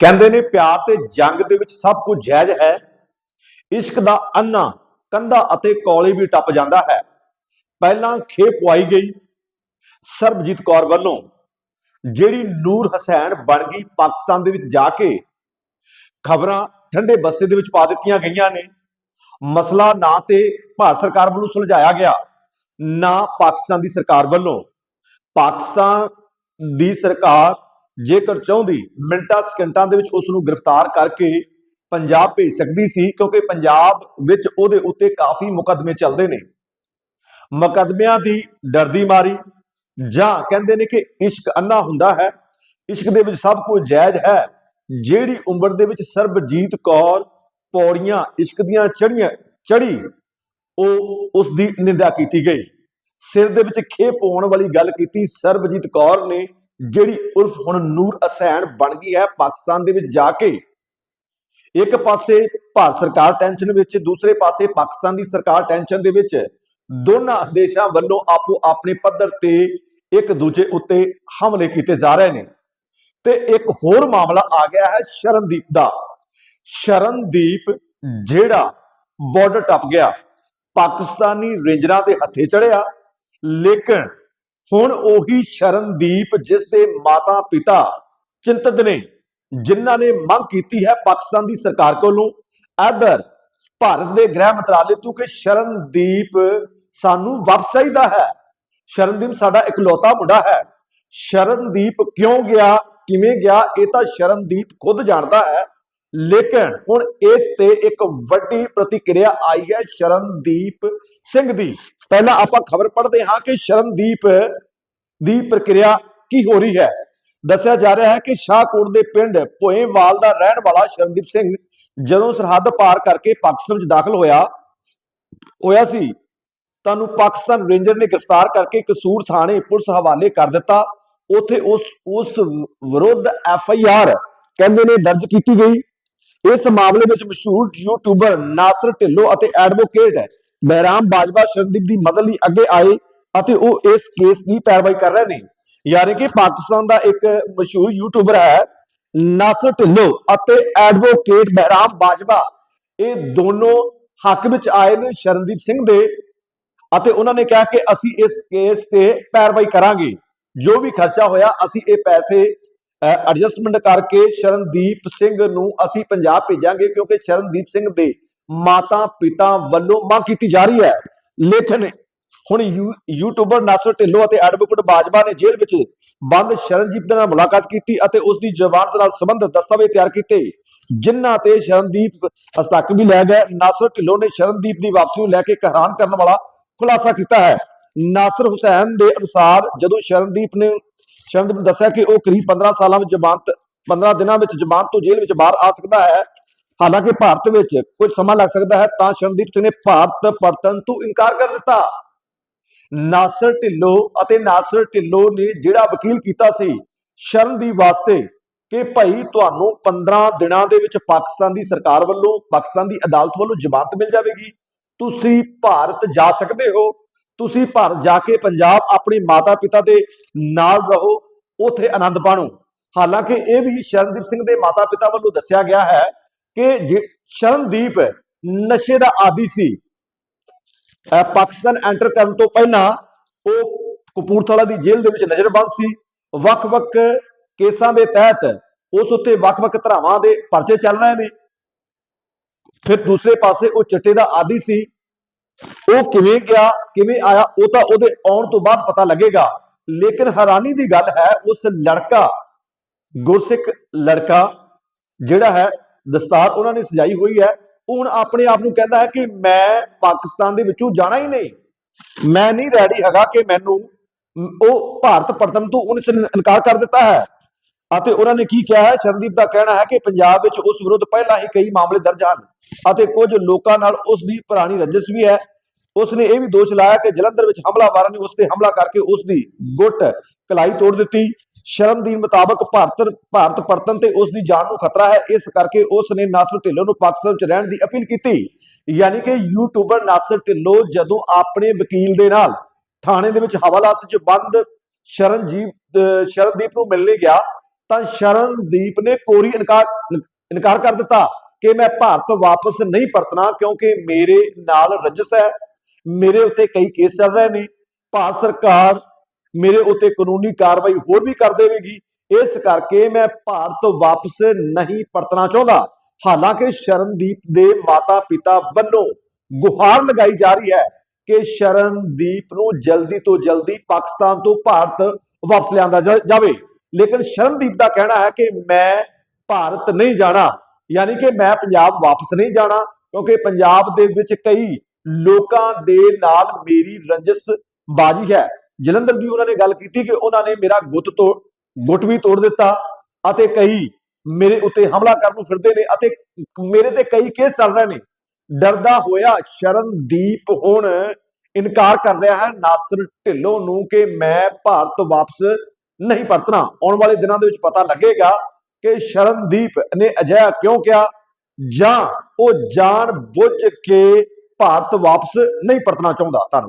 ਕਹਿੰਦੇ ਨੇ, ਪਿਆਰ ਤੇ ਜੰਗ ਦੇ ਵਿੱਚ ਸਭ ਕੁਝ ਜਾਇਜ਼ ਹੈ। ਇਸ਼ਕ ਦਾ ਅੰਨਾ, ਕੰਧਾ ਅਤੇ ਕੌਲੀ ਵੀ ਟੱਪ ਜਾਂਦਾ ਹੈ। ਪਹਿਲਾਂ ਖੇਪ ਪਵਾਈ ਗਈ ਸਰਬਜੀਤ ਕੌਰ ਵੱਲੋਂ, ਜਿਹੜੀ ਨੂਰ ਹਸੈਨ ਬਣ ਗਈ ਪਾਕਿਸਤਾਨ ਦੇ ਵਿੱਚ ਜਾ ਕੇ। ਖਬਰਾਂ ਠੰਡੇ ਬਸਤੇ ਦੇ ਵਿੱਚ ਪਾ ਦਿੱਤੀਆਂ ਗਈਆਂ ਨੇ। ਮਸਲਾ ਨਾ ਤੇ ਭਾਰਤ ਸਰਕਾਰ ਵੱਲੋਂ ਸੁਲਝਾਇਆ ਗਿਆ, ਨਾ ਪਾਕਿਸਤਾਨ ਦੀ ਸਰਕਾਰ ਵੱਲੋਂ। ਪਾਕਿਸਤਾਨ ਦੀ ਸਰਕਾਰ ਜੇਕਰ ਚਾਹੁੰਦੀ, ਮਿੰਟਾਂ, ਸਕਿੰਟਾਂ ਦੇ ਵਿੱਚ ਉਸ ਨੂੰ ਗ੍ਰਿਫਤਾਰ ਕਰਕੇ ਪੰਜਾਬ ਭੇਜ ਸਕਦੀ ਸੀ, ਕਿਉਂਕਿ ਪੰਜਾਬ ਵਿੱਚ ਉਹਦੇ ਉੱਤੇ ਕਾਫੀ ਮੁਕੱਦਮੇ ਚੱਲਦੇ ਨੇ। ਮੁਕੱਦਮਿਆਂ ਦੀ ਡਰਦੀ ਮਾਰੀ, ਜਾਂ ਕਹਿੰਦੇ ਨੇ ਕਿ ਇਸ਼ਕ ਅੰਨਾ ਹੁੰਦਾ ਹੈ, ਇਸ਼ਕ ਦੇ ਵਿੱਚ ਸਭ ਕੁਝ ਜਾਇਜ਼ ਹੈ, ਜਿਹੜੀ ਉਮਰ ਦੇ ਵਿੱਚ ਸਰਬਜੀਤ ਕੌਰ ਪੌੜੀਆਂ ਇਸ਼ਕ ਦੀਆਂ ਚੜੀਆਂ ਚੜੀ ਉਹ ਉਸ ਦੀ ਨਿੰਦਾ ਕੀਤੀ ਗਈ। ਸਿਰ ਦੇ ਵਿੱਚ ਖੇ ਪਾਉਣ ਵਾਲੀ ਗੱਲ ਕੀਤੀ ਸਰਬਜੀਤ ਕੌਰ ਨੇ ਜਿਹੜੀ ਉਰਫ ਹੁਣ ਨੂਰ ਹਸੈਨ ਬਣ ਗਈ ਹੈ ਪਾਕਿਸਤਾਨ ਦੇ ਵਿੱਚ ਜਾ ਕੇ, ਇੱਕ ਪਾਸੇ ਭਾਰਤ ਸਰਕਾਰ ਟੈਨਸ਼ਨ ਵਿੱਚ, ਦੂਸਰੇ ਪਾਸੇ ਪਾਕਿਸਤਾਨ ਦੀ ਸਰਕਾਰ ਟੈਨਸ਼ਨ ਦੇ ਵਿੱਚ, ਦੋਨਾਂ ਦੇਸ਼ਾਂ ਵੱਲੋਂ ਆਪੋ ਆਪਣੇ ਪੱਧਰ ਤੇ ਇੱਕ ਦੂਜੇ ਉੱਤੇ ਹਮਲੇ ਕੀਤੇ ਜਾ ਰਹੇ ਨੇ। ਤੇ ਇੱਕ ਹੋਰ ਮਾਮਲਾ ਆ ਗਿਆ ਹੈ ਸ਼ਰਨਦੀਪ ਦਾ। ਸ਼ਰਨਦੀਪ ਜਿਹੜਾ ਬਾਰਡਰ ਟੱਪ ਗਿਆ, ਪਾਕਿਸਤਾਨੀ ਰੇਂਜਰਾਂ ਦੇ ਹੱਥੇ ਚੜਿਆ ਲੇਕਿਨ ਹੁਣ ਉਹੀ ਸ਼ਰਨਦੀਪ ਜਿਸ ਦੇ ਮਾਤਾ ਪਿਤਾ ਚਿੰਤਤ ਨੇ, ਜਿਨ੍ਹਾਂ ਨੇ ਮੰਗ ਕੀਤੀ ਹੈ ਪਾਕਿਸਤਾਨ ਦੀ ਸਰਕਾਰ ਕੋਲੋਂ ਇਧਰ ਭਾਰਤ ਦੇ ਗ੍ਰਹਿ ਮੰਤਰਾਲੇ ਤੋਂ ਕਿ ਸ਼ਰਨਦੀਪ ਸਾਨੂੰ ਵਾਪਸ ਚਾਹੀਦਾ ਹੈ। ਸ਼ਰਨਦੀਪ ਸਾਡਾ ਇਕਲੌਤਾ ਮੁੰਡਾ ਹੈ। ਸ਼ਰਨਦੀਪ ਕਿਉਂ ਗਿਆ, ਕਿਵੇਂ ਗਿਆ, ਇਹ ਤਾਂ ਸ਼ਰਨਦੀਪ ਖੁਦ ਜਾਣਦਾ ਹੈ। ਲੇਕਿਨ ਹੁਣ ਇਸ ਤੇ ਇੱਕ ਵੱਡੀ ਪ੍ਰਤੀਕਿਰਿਆ ਆਈ ਹੈ ਸ਼ਰਨਦੀਪ ਸਿੰਘ ਦੀ। ਪਹਿਲਾਂ ਆਪਾਂ ਖਬਰ ਪੜ੍ਹਦੇ ਹਾਂ ਕਿ ਸ਼ਰਨਦੀਪ ਦੀ ਪ੍ਰਕਿਰਿਆ ਕੀ ਹੋ ਰਹੀ ਹੈ। ਦੱਸਿਆ ਜਾ ਰਿਹਾ ਹੈ ਕਿ ਸ਼ਾਹਕੋਟ ਦੇ ਪਿੰਡ ਭੋਏਵਾਲ ਦਾ ਰਹਿਣ ਵਾਲਾ ਸ਼ਰਨਦੀਪ ਸਿੰਘ ਜਦੋਂ ਸਰਹੱਦ ਪਾਰ ਕਰਕੇ ਪਾਕਿਸਤਾਨ ਵਿੱਚ ਦਾਖਲ ਹੋਇਆ ਹੋਇਆ ਸੀ ਤੁਹਾਨੂੰ ਪਾਕਿਸਤਾਨ ਰੇਂਜਰ ਨੇ ਗ੍ਰਿਫਤਾਰ ਕਰਕੇ ਕਸੂਰ ਥਾਣੇ ਪੁਲਿਸ ਹਵਾਲੇ ਕਰ ਦਿੱਤਾ। ਉਥੇ ਉਸ ਉਸ ਵਿਰੁੱਧ ਐਫ ਆਈ ਆਰ ਕਹਿੰਦੇ ਨੇ ਦਰਜ ਕੀਤੀ ਗਈ। ਇਸ ਮਾਮਲੇ ਵਿੱਚ ਮਸ਼ਹੂਰ ਯੂਟਿਊਬਰ ਨਾਸਰ ਢਿੱਲੋਂ ਅਤੇ ਐਡਵੋਕੇਟ ਬਹਿਰਾਮ ਬਾਜਵਾ ਸ਼ਰਨਦੀਪ ਦੀ ਮਦਦ ਲਈ ਅੱਗੇ ਆਏ ਅਤੇ ਉਹ ਇਸ ਕੇਸ ਦੀ ਪੈਰਵਾਈ ਕਰ ਰਹੇ ਨੇ। ਯਾਨੀ ਕਿ ਪਾਕਿਸਤਾਨ ਦਾ ਇੱਕ ਮਸ਼ਹੂਰ ਯੂਟਿਊਬਰ ਹੈ, ਨਾਸਰ ਢਿੱਲੋਂ ਅਤੇ ਐਡਵੋਕੇਟ ਬਹਿਰਾਮ ਬਾਜਵਾ। ਇਹ ਦੋਨੋਂ ਹੱਕ ਵਿੱਚ ਆਏ ਨੇ ਸ਼ਰਨਦੀਪ ਸਿੰਘ ਦੇ ਅਤੇ ਉਹਨਾਂ ਨੇ ਕਿਹਾ ਕਿ ਅਸੀਂ ਇਸ ਕੇਸ ਤੇ ਪੈਰਵਾਈ ਕਰਾਂਗੇ। ਜੋ ਵੀ ਖਰਚਾ ਹੋਇਆ, ਅਸੀਂ ਇਹ ਪੈਸੇ ਐਡਜਸਟਮੈਂਟ ਕਰਕੇ ਸ਼ਰਨਦੀਪ ਸਿੰਘ ਨੂੰ ਅਸੀਂ ਪੰਜਾਬ ਭੇਜਾਂਗੇ ਕਿਉਂਕਿ ਸ਼ਰਨਦੀਪ ਸਿੰਘ ਦੇ ਮਾਤਾ ਪਿਤਾ ਵੱਲੋਂ ਮੰਗ ਕੀਤੀ ਜਾ ਰਹੀ ਹੈ। ਲੇਕਿਨ ਹੁਣ ਯੂ- ਯੂਟਿਊਬਰ ਨਾਸਰ ਢਿੱਲੋਂ ਅਤੇ ਐਡਵੋਕੇਟ ਬਾਜਵਾ ਨੇ ਜੇਲ੍ਹ ਵਿੱਚ ਬੰਦ ਸ਼ਰਨਦੀਪ ਦੇ ਨਾਲ ਮੁਲਾਕਾਤ ਕੀਤੀ ਅਤੇ ਉਸ ਦੀ ਜ਼ਮਾਨਤ ਨਾਲ ਸੰਬੰਧਿਤ ਦਸਤਾਵੇਜ਼ ਤਿਆਰ ਕੀਤੇ, ਜਿਨ੍ਹਾਂ ਤੇ ਸ਼ਰਨਦੀਪ ਹਸਤਕ ਵੀ ਲੈ ਗਏ। ਨਾਸਰ ਢਿੱਲੋਂ ਨੇ ਸ਼ਰਨਦੀਪ ਦੀ ਵਾਪਸੀ ਨੂੰ ਲੈ ਕੇ ਇੱਕ ਹੈਰਾਨ ਕਰਨ ਵਾਲਾ ਖੁਲਾਸਾ ਕੀਤਾ ਹੈ। ਨਾਸਰ ਹੁਸੈਨ ਦੇ ਅਨੁਸਾਰ ਜਦੋਂ ਸ਼ਰਨਦੀਪ ਨੇ ਸ਼ਰਨਦੀਪ ਨੇ ਦੱਸਿਆ ਕਿ ਉਹ ਕਰੀਬ 15 ਸਾਲਾਂ ਵਿੱਚ ਜ਼ਮਾਨਤ 15 ਦਿਨਾਂ ਵਿੱਚ ਜ਼ਮਾਨਤ ਤੋਂ ਜੇਲ੍ਹ ਵਿੱਚ ਬਾਹਰ ਆ ਸਕਦਾ ਹੈ ਹਾਲਾਂਕਿ ਭਾਰਤ ਵਿੱਚ ਕੁਝ ਸਮਾਂ ਲੱਗ ਸਕਦਾ ਹੈ, ਤਾਂ ਸ਼ਰਨਦੀਪ ਸਿੰਘ ਨੇ ਭਾਰਤ ਪਰਤਨ ਤੋਂ ਇਨਕਾਰ ਕਰ ਦਿੱਤਾ। ਨਾਸਰ ਢਿੱਲੋਂ ਅਤੇ ਨਾਸਰ ਢਿੱਲੋਂ ਨੇ ਜਿਹੜਾ ਵਕੀਲ ਕੀਤਾ ਸੀ ਸ਼ਰਨਦੀਪ ਵਾਸਤੇ ਕਿ ਭਾਈ ਤੁਹਾਨੂੰ 15 ਦਿਨਾਂ ਦੇ ਵਿੱਚ ਪਾਕਿਸਤਾਨ ਦੀ ਸਰਕਾਰ ਵੱਲੋਂ, ਪਾਕਿਸਤਾਨ ਦੀ ਅਦਾਲਤ ਵੱਲੋਂ ਜ਼ਮਾਨਤ ਮਿਲ ਜਾਵੇਗੀ। ਤੁਸੀਂ ਭਾਰਤ ਜਾ ਸਕਦੇ ਹੋ, ਤੁਸੀਂ ਭਾਰਤ ਜਾ ਕੇ ਪੰਜਾਬ ਆਪਣੇ ਮਾਤਾ ਪਿਤਾ ਦੇ ਨਾਲ ਰਹੋ, ਉਥੇ ਆਨੰਦ ਪਾਣੋ ਹਾਲਾਂਕਿ ਇਹ ਵੀ ਸ਼ਰਨਦੀਪ ਸਿੰਘ ਦੇ ਮਾਤਾ ਪਿਤਾ ਵੱਲੋਂ ਦੱਸਿਆ ਗਿਆ ਹੈ ਕਿ ਜੇ ਸ਼ਰਨਦੀਪ ਨਸ਼ੇ ਦਾ ਆਦੀ ਸੀ ਪਾਕਿਸਤਾਨ ਐਂਟਰ ਕਰਨ ਤੋਂ ਪਹਿਲਾਂ ਉਹ ਕਪੂਰਥਲਾ ਦੀ ਜੇਲ੍ਹ ਦੇ ਵਿੱਚ ਨਜ਼ਰਬੰਦ ਸੀ। ਵੱਖ-ਵੱਖ ਕੇਸਾਂ ਦੇ ਤਹਿਤ ਉਸ ਉੱਤੇ ਵੱਖ-ਵੱਖ ਧਰਾਵਾਂ ਦੇ ਪਰਚੇ ਚੱਲ ਰਹੇ ਨੇ। ਫਿਰ ਦੂਸਰੇ ਪਾਸੇ ਉਹ ਚਿੱਟੇ ਦਾ ਆਦੀ ਸੀ। ਉਹ ਕਿਵੇਂ ਗਿਆ, ਕਿਵੇਂ ਆਇਆ, ਉਹ ਤਾਂ ਉਹਦੇ ਆਉਣ ਤੋਂ ਬਾਅਦ ਪਤਾ ਲੱਗੇਗਾ। ਲੇਕਿਨ ਹੈਰਾਨੀ ਦੀ ਗੱਲ ਹੈ, ਉਸ ਲੜਕਾ, ਗੁਰਸਿੱਖ ਲੜਕਾ ਜਿਹੜਾ ਹੈ ਦਸਤਾਰ ਉਹਨਾਂ ਨੇ ਸਜਾਈ ਹੋਈ ਹੈ। ਉਹ ਹੁਣ ਆਪਣੇ ਆਪ ਨੂੰ ਕਹਿੰਦਾ ਹੈ ਕਿ ਮੈਂ ਪਾਕਿਸਤਾਨ ਦੇ ਵਿੱਚੋਂ ਜਾਣਾ ਹੀ ਨਹੀਂ। ਮੈਂ ਨਹੀਂ ਰੈਡੀ ਹੈਗਾ ਕਿ ਮੈਨੂੰ ਉਹ ਭਾਰਤ ਪਰਤਨ ਤੋਂ ਉਹਨੇ ਸ- ਇਨਕਾਰ ਕਰ ਦਿੱਤਾ ਹੈ। ਅਤੇ ਉਹਨਾਂ ਨੇ ਕੀ ਕਿਹਾ ਹੈ? ਸ਼ਰਨਦੀਪ ਦਾ ਕਹਿਣਾ ਹੈ ਕਿ ਪੰਜਾਬ ਵਿੱਚ ਉਸ ਵਿਰੁੱਧ ਪਹਿਲਾਂ ਹੀ ਕਈ ਮਾਮਲੇ ਦਰਜ ਹਨ ਅਤੇ ਕੁਝ ਲੋਕਾਂ ਨਾਲ ਉਸ ਦੀ ਪੁਰਾਣੀ ਰੰਜਿਸ਼ ਵੀ ਹੈ। ਉਸ ਨੇ ਇਹ ਵੀ ਦੋਸ਼ ਲਾਇਆ ਕਿ ਜਲੰਧਰ ਵਿੱਚ ਹਮਲਾਵਰਾਂ ਨੇ ਉਸ ਤੇ ਹਮਲਾ ਕਰਕੇ ਉਸ ਦੀ ਗੁੱਟ, ਕਲਾਈ ਤੋੜ ਦਿੱਤੀ। ਸ਼ਰਨਦੀਪ ਮੁਤਾਬਕ ਭਾਰਤ ਭਾਰਤ ਪਰਤਨ ਤੇ ਉਸ ਦੀ ਜਾਨ ਨੂੰ ਖਤਰਾ ਹੈ। ਇਸ ਕਰਕੇ ਉਸ ਨੇ ਨਾਸਰ ਢਿੱਲੋਂ ਨੂੰ ਪਾਕਿਸਤਾਨ ਵਿੱਚ ਰਹਿਣ ਦੀ ਅਪੀਲ ਕੀਤੀ। ਯਾਨੀ ਕਿ ਯੂਟਿਊਬਰ ਨਾਸਰ ਢਿੱਲੋਂ ਜਦੋਂ ਆਪਣੇ ਵਕੀਲ ਦੇ ਨਾਲ ਥਾਣੇ ਦੇ ਵਿੱਚ ਹਵਾਲਾਤ 'ਚ ਬੰਦ ਸ਼ਰਨਜੀਤ ਸ਼ਰਨਦੀਪ ਨੂੰ ਮਿਲਣੇ ਗਿਆ, ਤਾਂ ਸ਼ਰਨਦੀਪ ਨੇ ਕੋਰੀ ਇਨਕਾਰ ਇਨਕਾਰ ਕਰ ਦਿੱਤਾ ਕਿ ਮੈਂ ਭਾਰਤ ਵਾਪਸ ਨਹੀਂ ਪਰਤਣਾ ਕਿਉਂਕਿ ਮੇਰੇ ਨਾਲ ਰੰਜਸ ਹੈ, ਮੇਰੇ ਉੱਤੇ ਕਈ ਕੇਸ ਚੱਲ ਰਹੇ ਨੇ। ਭਾਰਤ ਸਰਕਾਰ ਮੇਰੇ ਉੱਤੇ ਕਾਨੂੰਨੀ ਕਾਰਵਾਈ ਹੋਰ ਵੀ ਕਰ ਦੇਵੇਗੀ। ਇਸ ਕਰਕੇ ਮੈਂ ਭਾਰਤ ਵਾਪਸ ਨਹੀਂ ਪਰਤਣਾ ਚਾਹੁੰਦਾ। ਹਾਲਾਂਕਿ ਸ਼ਰਨਦੀਪ ਦੇ ਮਾਤਾ-ਪਿਤਾ ਵੱਲੋਂ ਗੁਹਾਰ ਲਗਾਈ ਜਾ ਰਹੀ ਹੈ ਕਿ ਸ਼ਰਨਦੀਪ ਨੂੰ ਜਲਦੀ ਤੋਂ ਜਲਦੀ ਪਾਕਿਸਤਾਨ ਤੋਂ ਭਾਰਤ ਵਾਪਸ ਲਿਆਂਦਾ ਜਾ- ਜਾਵੇ। ਲੇਕਿਨ ਸ਼ਰਨਦੀਪ ਦਾ ਕਹਿਣਾ ਹੈ ਕਿ ਮੈਂ ਭਾਰਤ ਨਹੀਂ ਜਾਣਾ, ਯਾਨੀ ਕਿ ਮੈਂ ਪੰਜਾਬ ਵਾਪਸ ਨਹੀਂ ਜਾਣਾ, ਕਿਉਂਕਿ ਪੰਜਾਬ ਦੇ ਵਿੱਚ ਕਈ ਲੋਕਾਂ ਦੇ ਨਾਲ ਮੇਰੀ ਰੰਜਸ ਬਾਜੀ ਹੈ। ਜਲੰਧਰ ਦੀ ਉਹਨਾਂ ਨੇ ਗੱਲ ਕੀਤੀ ਕਿ ਉਹਨਾਂ ਨੇ ਮੇਰਾ ਗੁੱਤ ਤੋਂ ਗੁੱਟ ਵੀ ਤੋੜ ਦਿੱਤਾ ਅਤੇ ਕਈ ਮੇਰੇ ਉੱਤੇ ਹਮਲਾ ਕਰਨ ਨੂੰ ਫਿਰਦੇ ਨੇ ਅਤੇ ਮੇਰੇ ਤੇ ਕਈ ਕੇਸ ਚੱਲ ਰਹੇ ਨੇ। ਡਰਦਾ ਹੋਇਆ ਸ਼ਰਨਦੀਪ ਹੁਣ ਇਨਕਾਰ ਕਰ ਰਿਹਾ ਹੈ। ਨਾਸਰ ਢਿੱਲੋਂ ਨੂੰ ਕਿ ਮੈਂ ਭਾਰਤ ਵਾਪਸ ਨਹੀਂ ਪਰਤਣਾ। ਆਉਣ ਵਾਲੇ ਦਿਨਾਂ ਦੇ ਵਿੱਚ ਪਤਾ ਲੱਗੇਗਾ ਕਿ ਸ਼ਰਨਦੀਪ ਨੇ ਅਜਿਹਾ ਕਿਉਂ ਕਿਹਾ ਜਾਂ ਉਹ ਜਾਣ ਬੁੱਝ ਕੇ ਭਾਰਤ ਵਾਪਸ ਨਹੀਂ ਪਰਤਣਾ ਚਾਹੁੰਦਾ। ਧੰਨਵਾਦ।